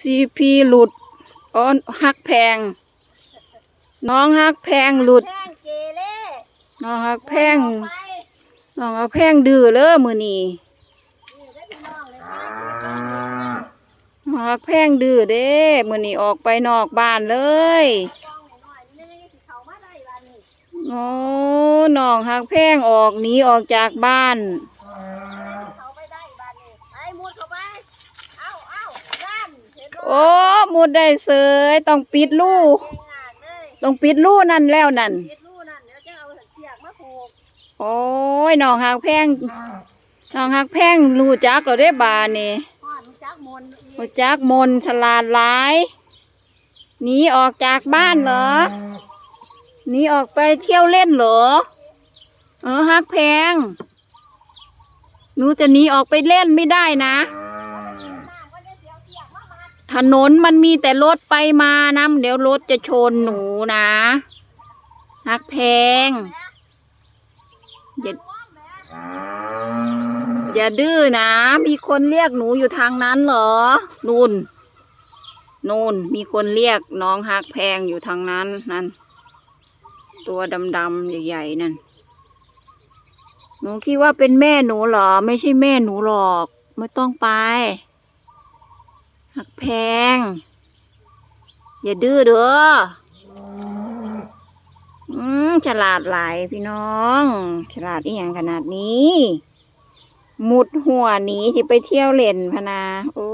ซีพีหลุดอ๋อฮักแพง น้องฮักแพงหลุด แพงเกเรน้องฮักแพง ไปน้องฮักแพงดื้อเลยมือนี่นี่ได้พี่น้องเลยนะน้องฮักแพงดื้อเด้มือนี่ออกไปนอกบ้านเลยต้องหน่อยๆนี่สิเขามาได้บ้านนี้โอ้น้องฮักแพงออกหนีออกจากบ้านขาไปได้บ้านนี้ไปมุดเข้าไป เอ้าเอ้าด้านเห็นบ่ โอ้มุดได้เสยต้องปิดลูเก่งงานเลยต้องปิดลูนั่นแล้วนั่นปิดรูนั่นเดี๋ยวจะเอาเสียกมาผูกโอ้ยน้องฮักแพงน้องฮักแพงรู้จักเราได้บานนี่พ่อรู้จักมนต์อีรู้กจักมนต์ฉลาดหลายหนีออกจากบ้านเหรอหนีออกไปเที่ยวเล่นเหรอเออฮักแพงหนูจะหนีออกไปเล่นไม่ได้นะ น้ำก็จะเสียเสียกมามัด ถนนมันมีแต่รถไปมานะเดี๋ยวรถจะชนหนูนะฮักแพงอย่าอย่าดื้อนะ มีคนเรียกหนูอยู่ทางนั้นเหรอ นูนนูนมีคนเรียกน้องฮักแพงอยู่ทางนั้นนั่นตัวดำๆใหญ่ๆนั่นหนูคิดว่าเป็นแม่หนูเหรอ ไม่ใช่แม่หนูหรอก ไม่ต้องไป หักแพง อย่าดื้อเด้ออืมฉลาดหลายพี่น้อง ฉลาดอีหยังขนาดนี้มุดหัวหนีที่ไปเที่ยวเล่นพนา โอ้